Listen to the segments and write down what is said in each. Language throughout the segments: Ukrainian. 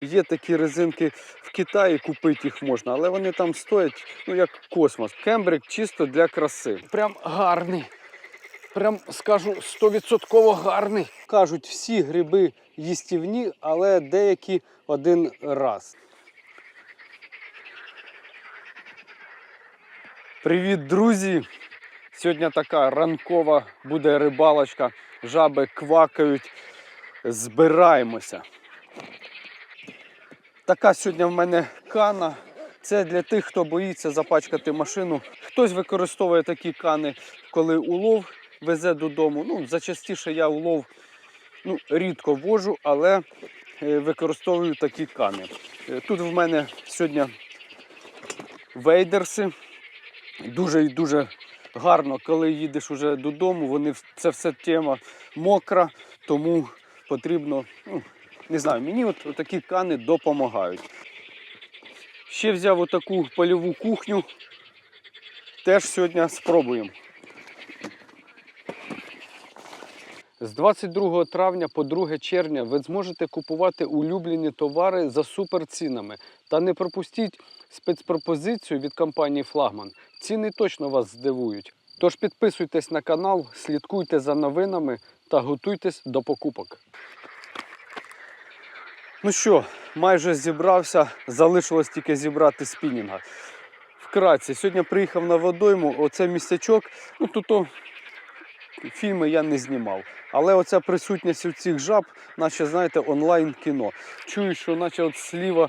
Є такі резинки в Китаї, купити їх можна, але вони там стоять ну як космос. Кембрик чисто для краси. Прям гарний. Прям скажу 100% гарний. Кажуть, всі гриби їстівні, але деякі один раз. Привіт, друзі! Сьогодні така ранкова буде рибалочка. Жаби квакають. Збираємося. Така сьогодні в мене кана. Це для тих, хто боїться запачкати машину. Хтось використовує такі кани, коли улов везе додому. Ну, зачастіше я улов ну, рідко вожу, але е, використовую такі кани. Е, Тут в мене сьогодні вейдерси. Дуже і дуже гарно, коли їдеш уже додому. Вони це все тема мокра, тому потрібно, ну, не знаю, мені от такі кани допомагають. Ще взяв отаку польову кухню. Теж сьогодні спробуємо. З 22 травня по 2 червня ви зможете купувати улюблені товари за суперцінами. Та не пропустіть спецпропозицію від компанії Флагман. Ціни точно вас здивують. Тож підписуйтесь на канал, слідкуйте за новинами та готуйтесь до покупок. Ну що, майже зібрався, залишилось тільки зібрати спінінга. Вкратце, сьогодні приїхав на водойму, оце містечок, ну тут фільми я не знімав. Але оця присутність у цих жаб, наче, знаєте, онлайн кіно. Чую, що наче от сліва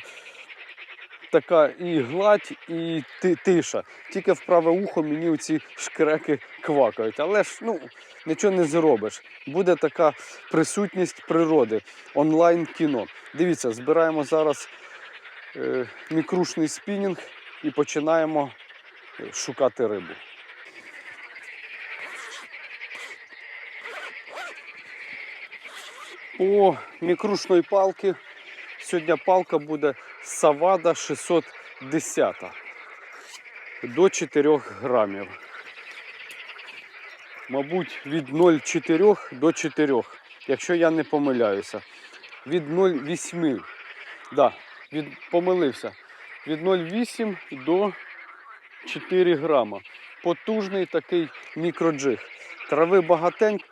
така і гладь, і тиша. Тільки в праве ухо мені ці шкреки квакають. Але ж ну, нічого не зробиш. Буде така присутність природи, онлайн кіно. Дивіться, збираємо зараз е, мікрушний спінінг і починаємо е, шукати рибу. По мікрушної палки. Сьогодні палка буде Савада 610 до 4 грамів. Мабуть, від 0,4 до 4, якщо я не помиляюся. Від 0,8. Да, від, помилився. Від 0,8 до 4 грама. Потужний такий мікроджиг. Трави багатенько.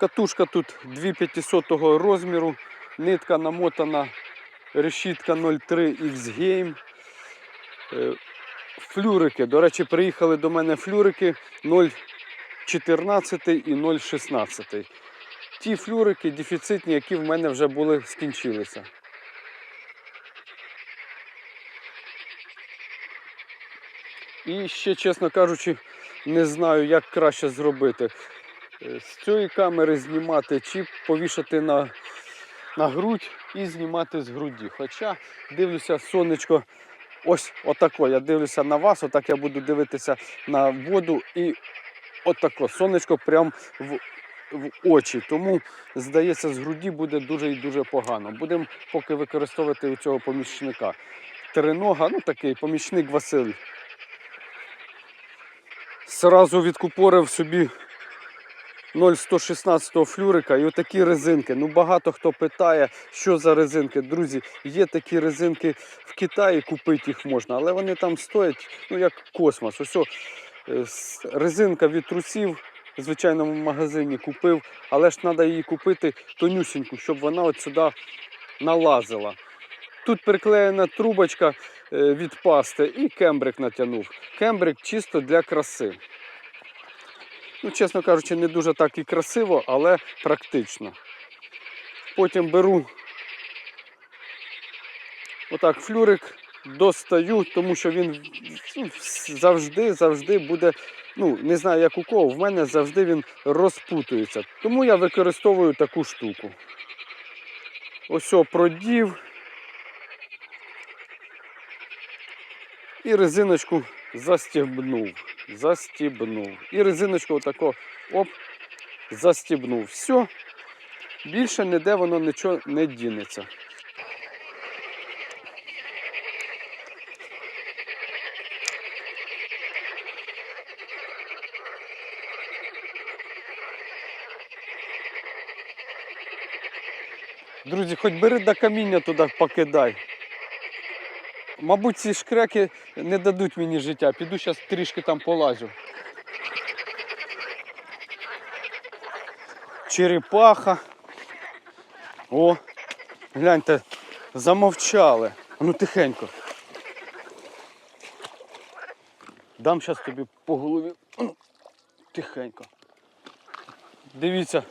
Катушка тут 2500 розміру, нитка намотана решітка 03 X-Game. Е, Флюрики. До речі, приїхали до мене флюрики 0,14 і 0,16. Ті флюрики дефіцитні, які в мене вже були, скінчилися. І ще, чесно кажучи, не знаю, як краще зробити. Е, З цієї камери знімати чи повішати на, на грудь і знімати з груді. Хоча дивлюся, сонечко, ось отако. Я дивлюся на вас, отак я буду дивитися на воду і отако. Сонечко прям в, в очі. Тому, здається, з груді буде дуже і дуже погано. Будемо поки використовувати у цього помічника. Тринога, ну такий помічник Василь. Сразу відкупорив собі 0,116 флюрика і отакі резинки. Ну багато хто питає, що за резинки. Друзі, є такі резинки в Китаї, купити їх можна, але вони там стоять ну як космос. Ось резинка від трусів в звичайному магазині купив, але ж треба її купити тонюсіньку, щоб вона от сюди налазила. Тут приклеєна трубочка е, від пасти і кембрик натягнув. Кембрик чисто для краси. Ну, чесно кажучи, не дуже так і красиво, але практично. Потім беру отак флюрик, достаю, тому що він ну, завжди, завжди буде, ну, не знаю, як у кого, в мене завжди він розпутується. Тому я використовую таку штуку. Ось продів. І резиночку застібнув. Застібнув. І резиночку отако оп, застібнув. Все. Більше ніде воно нічого не дінеться. Друзі, хоч бери до каміння туди покидай. Мабуть, ці шкреки не дадуть мені життя. Піду зараз трішки там полазю. Черепаха. О, гляньте, замовчали. Ну тихенько. Дам зараз тобі по голові. Тихенько. Дивіться,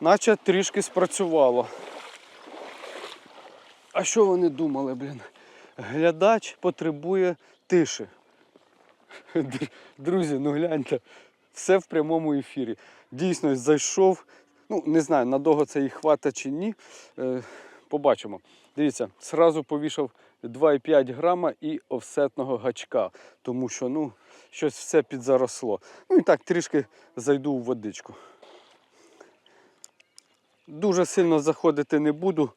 наче трішки спрацювало. А що вони думали, блін? Глядач потребує тиші. Друзі, ну гляньте, все в прямому ефірі. Дійсно, зайшов. Ну, не знаю, надовго це їх хватить чи ні. Е, побачимо. Дивіться, зразу повішав 2,5 грама і офсетного гачка, тому що ну, щось все підзаросло. Ну і так, трішки зайду у водичку. Дуже сильно заходити не буду.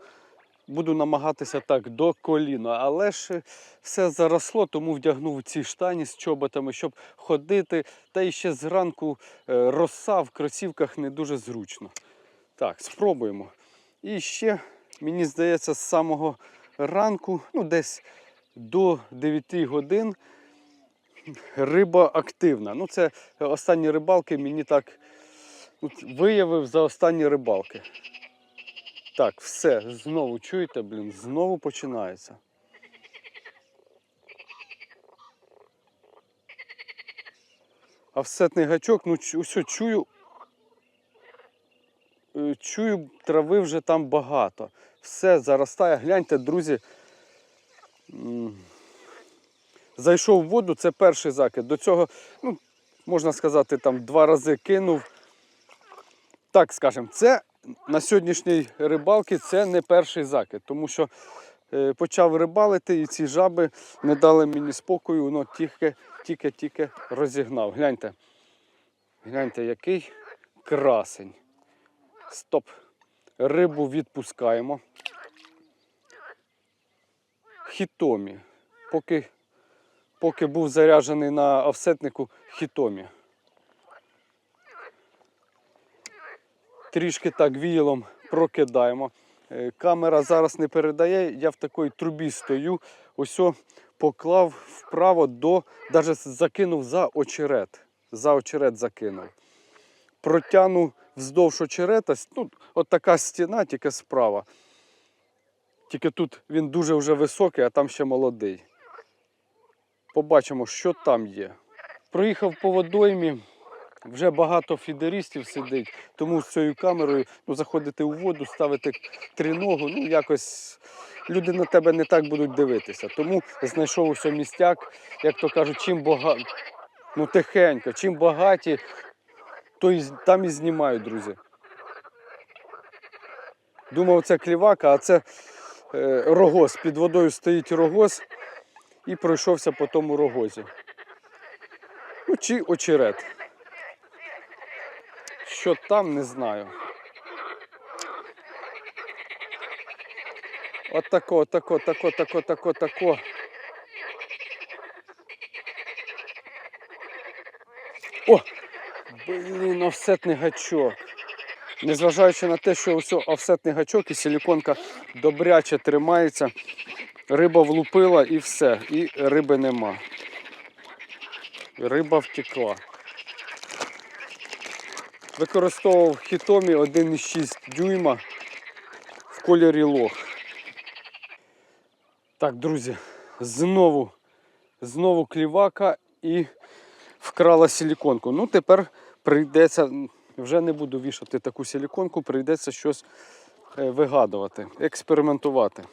Буду намагатися так до коліна, але ж е, все заросло, тому вдягнув ці штані з чоботами, щоб ходити. Та і ще зранку е, роса в кросівках не дуже зручно. Так, спробуємо. І ще, мені здається, з самого ранку, ну десь до 9 годин, риба активна. Ну, це останні рибалки мені так ну, виявив за останні рибалки. Так, все, знову чуєте, блін, знову починається. Офсетний гачок, ну усьо чую. е, Чую, трави вже там багато. Все заростає. Гляньте, друзі. Зайшов в воду, це перший закид. До цього, ну, можна сказати, там два рази кинув. Так скажемо, це на сьогоднішній рибалці це не перший закид, тому що е, почав рибалити і ці жаби не дали мені спокою, воно тільки, тільки, тільки розігнав. Гляньте. Гляньте, який красень. Стоп. Рибу відпускаємо. Хітомі. Поки, поки був заряджений на офсетнику хітомі. Трішки так віялом прокидаємо. Е, Камера зараз не передає, я в такій трубі стою. Ось поклав вправо до, навіть закинув за очерет. За очерет закинув. Протягнув вздовж очерета. Ну, от така стіна, тільки справа. Тільки тут він дуже вже високий, а там ще молодий. Побачимо, що там є. Проїхав по водоймі. Вже багато фідерістів сидить, тому з цією камерою ну, заходити у воду, ставити триногу, ну якось люди на тебе не так будуть дивитися. Тому знайшов усе містяк, як то кажуть, чим багато, ну тихенько, чим багаті, то і, там і знімають, друзі. Думав, це клівака, а це е, рогоз. Під водою стоїть рогоз і пройшовся по тому рогозі. Ну, чи очерет. Що там, не знаю. От тако, тако, тако, тако, тако, тако. О! Блін, офсетний гачок. Незважаючи на те, що ось офсетний гачок і силіконка добряче тримається, риба влупила і все, і риби нема. Риба втекла. Використовував хітомі 1,6 дюйма в кольорі лох. Так, друзі, знову, знову клівака і вкрала силіконку. Ну, тепер прийдеться, вже не буду вішати таку силіконку, прийдеться щось е, вигадувати, експериментувати.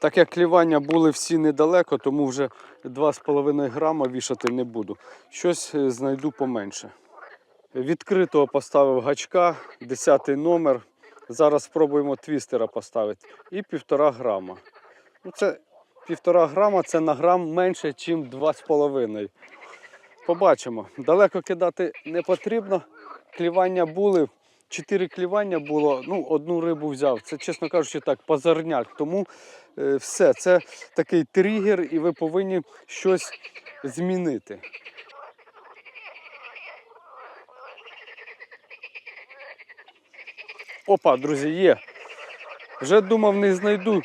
Так як клівання були всі недалеко, тому вже 2,5 грама вішати не буду. Щось е, знайду поменше. Відкритого поставив гачка, 10 номер. Зараз спробуємо твістера поставити. І 1,5 грама. Ну, це 1,5 грама це на грам менше, ніж 2,5. Побачимо. Далеко кидати не потрібно. Клівання були. Чотири клівання було, ну, одну рибу взяв. Це, чесно кажучи, так, позорняк. Тому е, все, це такий тригер, і ви повинні щось змінити. Опа, друзі, є. Вже думав, не знайду,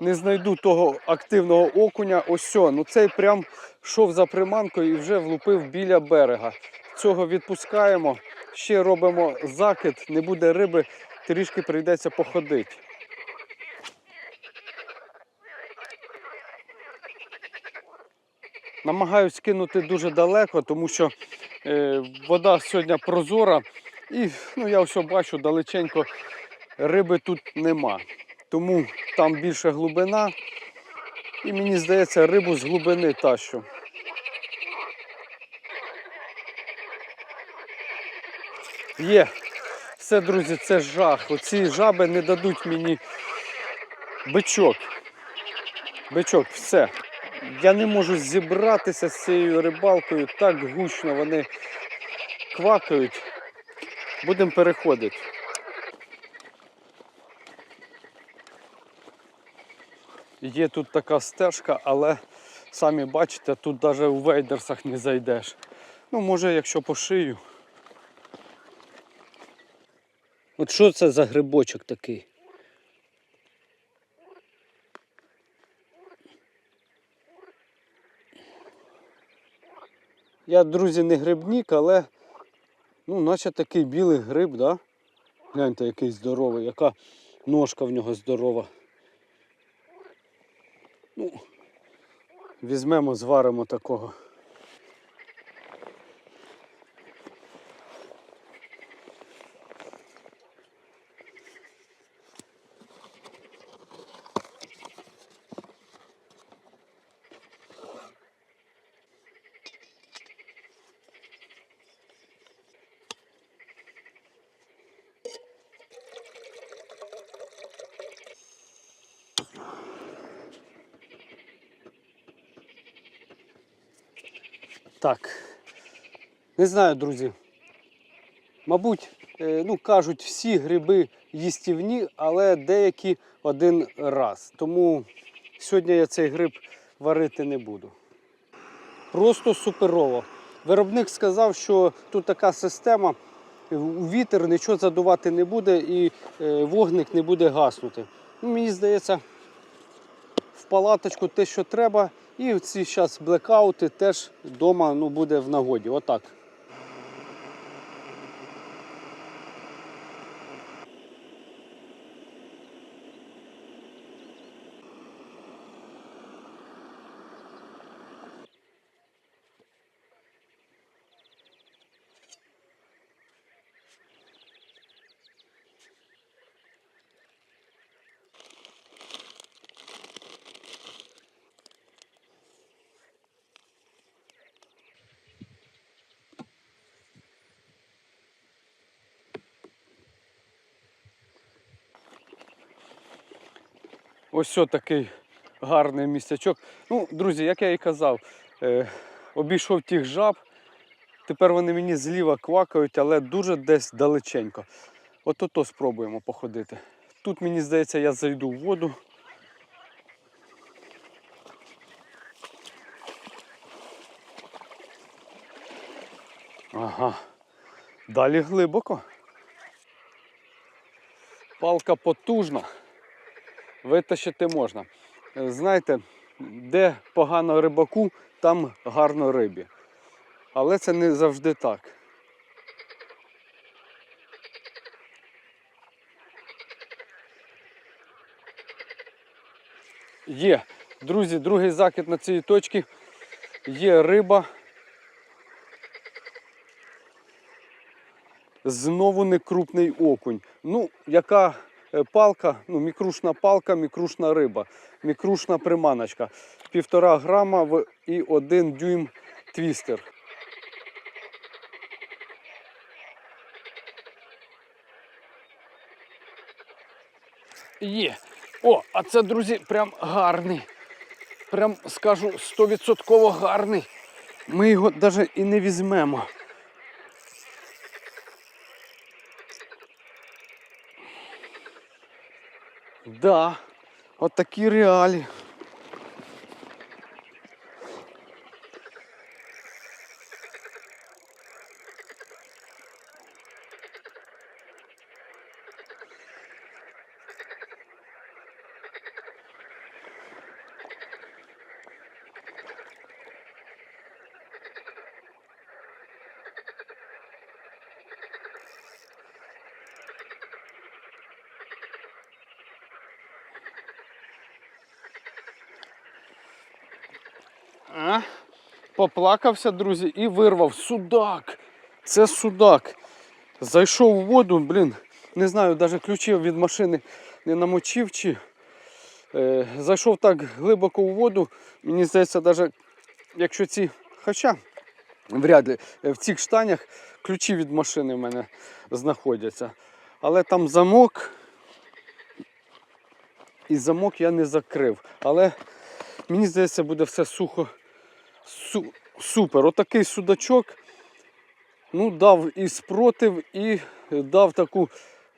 не знайду того активного окуня. Ось. Ну цей прям йшов за приманкою і вже влупив біля берега. Цього відпускаємо. Ще робимо закид, не буде риби, трішки прийдеться походити. Намагаюсь кинути дуже далеко, тому що е, вода сьогодні прозора. І ну, я все бачу далеченько риби тут нема. Тому там більше глибина. І мені здається, рибу з глибини тащу. Є. Все, друзі, це жах. Оці жаби не дадуть мені бичок. Бичок, все. Я не можу зібратися з цією рибалкою. Так гучно вони квакають. Будемо переходити. Є тут така стежка, але самі бачите, тут навіть у вейдерсах не зайдеш. Ну, може, якщо по шию. От що це за грибочок такий? Я, друзі, не грибник, але ну, наче такий білий гриб, да? Гляньте, який здоровий, яка ножка в нього здорова. Ну, візьмемо, зваримо такого. Так. Не знаю, друзі. Мабуть, е, ну, кажуть, всі гриби їстівні, але деякі один раз. Тому сьогодні я цей гриб варити не буду. Просто суперово. Виробник сказав, що тут така система, у вітер нічого задувати не буде і е, вогник не буде гаснути. Ну, мені здається, в палаточку те, що треба. І ці зараз блекаути теж вдома ну, буде в нагоді. Отак. Ось такий гарний місцячок. Ну, друзі, як я і казав, е, обійшов тих жаб. Тепер вони мені зліва квакають, але дуже десь далеченько. От ото спробуємо походити. Тут, мені здається, я зайду в воду. Ага. Далі глибоко. Палка потужна витащити можна. Е, Знаєте, де погано рибаку, там гарно рибі. Але це не завжди так. Є, друзі, другий закид на цій точці. Є риба. Знову не крупний окунь. Ну, яка палка, ну, мікрушна палка, мікрушна риба, мікрушна приманочка. Півтора грама в- і один дюйм твістер. Є. О, а це, друзі, прям гарний. Прям скажу, стовідсотково гарний. Ми його навіть і не візьмемо. Да, от такі реалії. Поплакався, друзі, і вирвав судак. Це судак. Зайшов у воду, блін, не знаю, навіть ключів від машини не намочив чи. Е, зайшов так глибоко у воду. Мені здається, навіть якщо ці. Хоча вряд ли е, в цих штанях ключі від машини в мене знаходяться. Але там замок. І замок я не закрив. Але мені здається, буде все сухо. Су- супер. Отакий судачок. Ну, дав і спротив, і дав таку,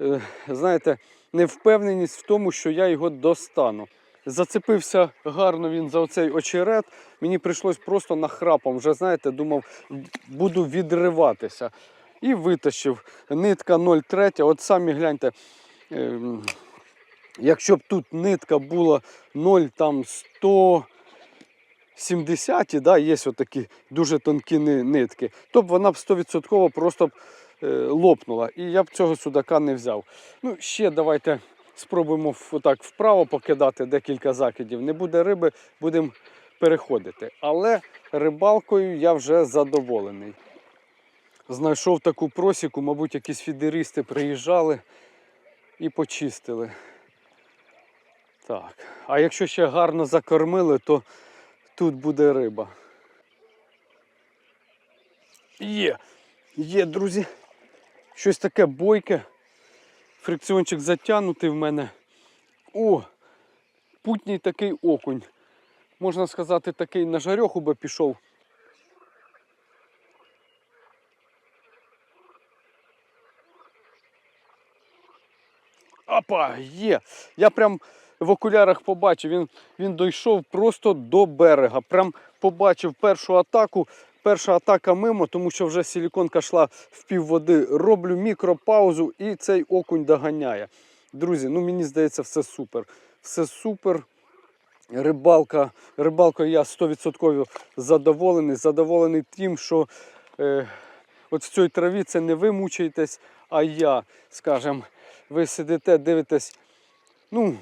е, знаєте, невпевненість в тому, що я його достану. Зацепився гарно він за оцей очерет. Мені прийшлось просто нахрапом. Вже знаєте, думав, буду відриватися. І витащив. Нитка 0,3. От самі гляньте. ем, Якщо б тут нитка була 0 там 100 70, да, є отакі дуже тонкі нитки, то б вона б 100% просто б е, лопнула. І я б цього судака не взяв. Ну, ще давайте спробуємо отак вправо покидати декілька закидів. Не буде риби, будемо переходити. Але рибалкою я вже задоволений. Знайшов таку просіку, мабуть, якісь фідеристи приїжджали і почистили. Так. А якщо ще гарно закормили, то тут буде риба. Є, є, друзі. Щось таке бойке. Фрикціончик затягнутий в мене. О! Путній такий окунь. Можна сказати, такий на жарьоху би пішов. Апа, є. Я прям в окулярах побачив. Він, він дійшов просто до берега. Прям побачив першу атаку. Перша атака мимо, тому що вже силіконка йшла в пів води. Роблю мікропаузу і цей окунь доганяє. Друзі, ну мені здається, все супер. Все супер. Рибалка, рибалкою я 100% задоволений. Задоволений тим, що е, от в цій траві це не ви мучаєтесь, а я, скажем, ви сидите, дивитесь, ну,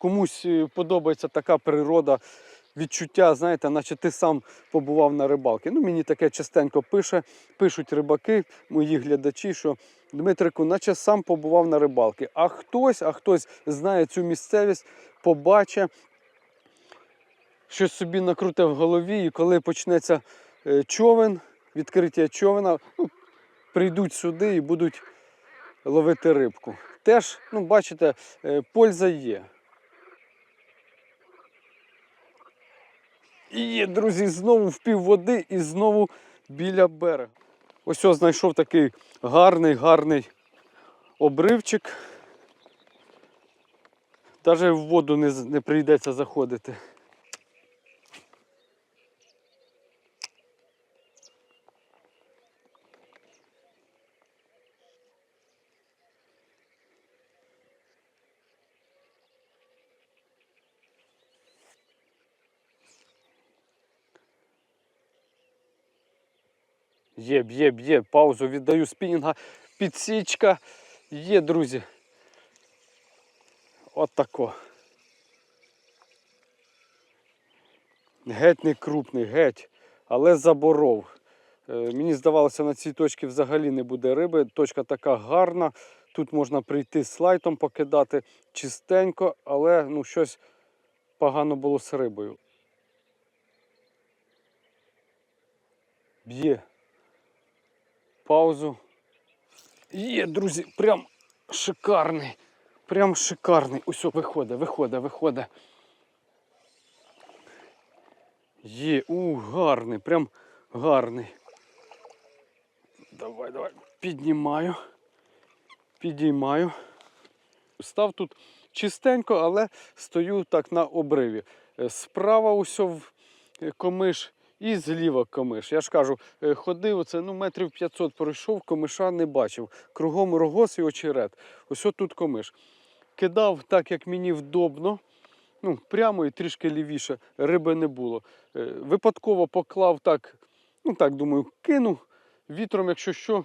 комусь е, подобається така природа, відчуття, знаєте, наче ти сам побував на рибалці. Ну, мені таке частенько пише, пишуть рибаки, мої глядачі, що Дмитрику, наче сам побував на рибалці. А хтось, а хтось знає цю місцевість, побачить, щось собі накрутив в голові, і коли почнеться е, човен, відкриття човена, ну, прийдуть сюди і будуть ловити рибку. Теж, ну, бачите, е, польза є. Є, друзі, знову в пів води і знову біля берега. Ось ось знайшов такий гарний, гарний обривчик. Навіть в воду не, не прийдеться заходити. Є, б'є, б'є, паузу віддаю спінінга. Підсічка. Є, друзі. От тако. Геть не крупний, геть, але заборов. Е, Мені здавалося, на цій точці взагалі не буде риби. Точка така гарна. Тут можна прийти слайтом покидати чистенько, але ну, щось погано було з рибою. Б'є паузу. Є, друзі, прям шикарний. Прям шикарний. Ось о, виходить, виходить, виходить. Є, у, гарний, прям гарний. Давай, давай, піднімаю. Підіймаю. Став тут чистенько, але стою так на обриві. Справа усьо е, комиш і зліва комиш. Я ж кажу, е, ходив оце, ну, метрів 500 пройшов, комиша не бачив. Кругом рогоз і очерет. Ось тут комиш. Кидав так, як мені вдобно. Ну, прямо і трішки лівіше, риби не було. Е, Випадково поклав так, ну так думаю, кину. Вітром, якщо що,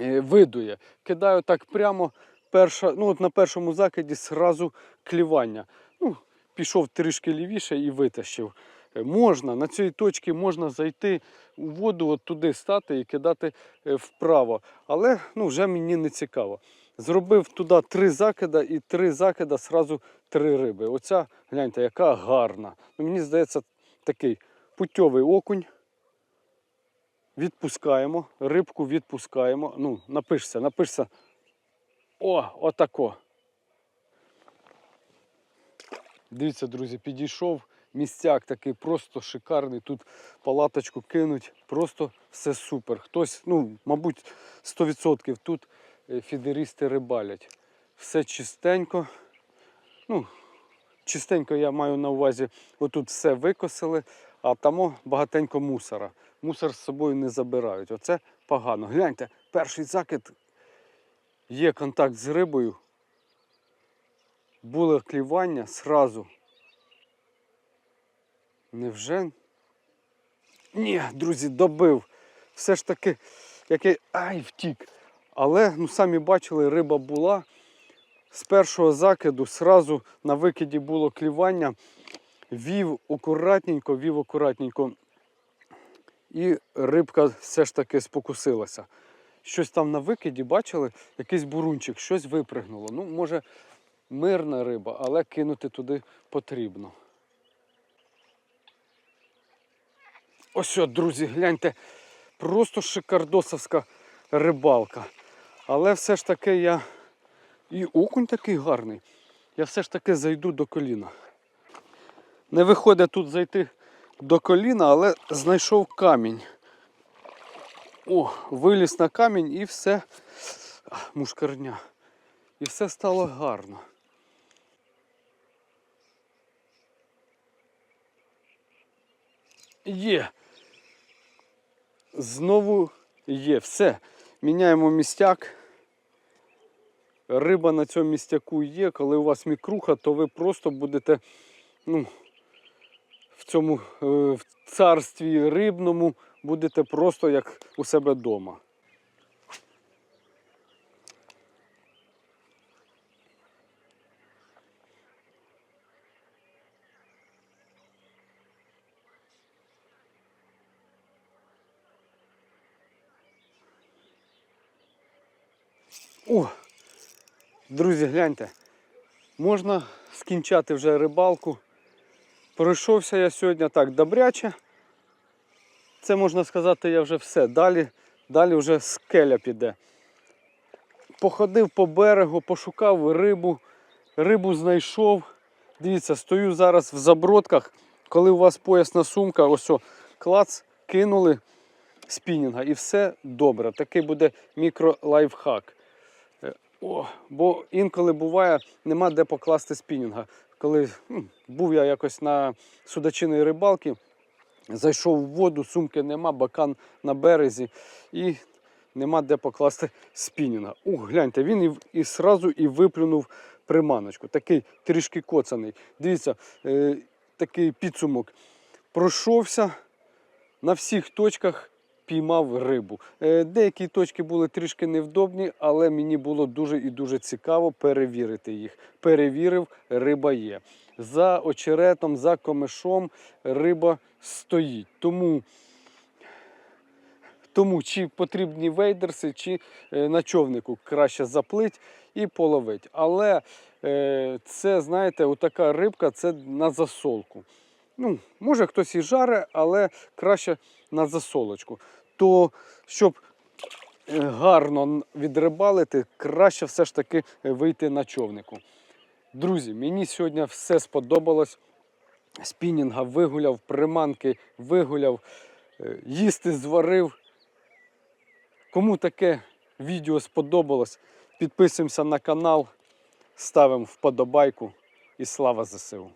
е, видує. Кидаю так прямо, перша, ну, от на першому закиді зразу клівання. Ну, пішов трішки лівіше і витащив. Е, Можна, на цій точці можна зайти у воду, от туди стати і кидати е, вправо. Але ну, вже мені не цікаво. Зробив туди три закида і три закида, зразу три риби. Оця, гляньте, яка гарна. Ну, мені здається, такий путьовий окунь. Відпускаємо, рибку відпускаємо. Ну, напишся, напишся. О, отако. Дивіться, друзі, підійшов. Місцяк такий просто шикарний. Тут палаточку кинуть. Просто все супер. Хтось, ну, мабуть, 100% тут е, фідерісти рибалять. Все чистенько. Ну, чистенько я маю на увазі, отут все викосили, а там багатенько мусора. Мусор з собою не забирають. Оце погано. Гляньте, перший закид є контакт з рибою. Було клівання сразу. Невже? Ні, друзі, добив. Все ж таки, який ай, втік. Але ну, самі бачили, риба була. З першого закиду сразу на викиді було клівання. Вів акуратненько, вів акуратненько. І рибка все ж таки спокусилася. Щось там на викиді бачили, якийсь бурунчик, щось випригнуло. Ну, може, мирна риба, але кинути туди потрібно. Ось, от, друзі, гляньте, просто шикардосовська рибалка. Але все ж таки я. І окунь такий гарний. Я все ж таки зайду до коліна. Не виходить тут зайти до коліна, але знайшов камінь. О, виліз на камінь і все. Мушкарня. І все стало гарно. Є. Знову є. Все. Міняємо містяк. Риба на цьому містяку є. Коли у вас мікруха, то ви просто будете ну, в цьому е, в царстві рибному будете просто як у себе вдома. О, друзі, гляньте, можна скінчати вже рибалку. Пройшовся я сьогодні так добряче. Це можна сказати, я вже все. Далі, далі вже скеля піде. Походив по берегу, пошукав рибу, рибу знайшов. Дивіться, стою зараз в забродках. Коли у вас поясна сумка, ось о, клац, кинули спінінга і все добре. Такий буде мікро-лайфхак. О, бо інколи буває, нема де покласти спінінга. Коли м, був я якось на судачиної рибалки, зайшов в воду, сумки нема, бакан на березі і нема де покласти спінінга. Ух, гляньте, він і, і сразу і виплюнув приманочку. Такий трішки коцаний. Дивіться, е, такий підсумок. Пройшовся на всіх точках піймав рибу. Е, Деякі точки були трішки невдобні, але мені було дуже і дуже цікаво перевірити їх. Перевірив, риба є. За очеретом, за комишом риба стоїть. Тому, тому чи потрібні вейдерси, чи е, на човнику краще заплить і половить. Але е, це, знаєте, така рибка це на засолку. Ну, може хтось і жаре, але краще на засолочку. То щоб е, гарно відрибалити, краще все ж таки е, вийти на човнику. Друзі, мені сьогодні все сподобалось. Спінінга вигуляв, приманки вигуляв, е, їсти зварив. Кому таке відео сподобалось, підписуємося на канал, ставимо вподобайку і слава ЗСУ.